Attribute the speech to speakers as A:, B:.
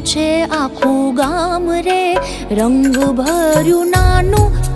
A: છે આખું ગામ રે. રંગ ભર્યું નાનું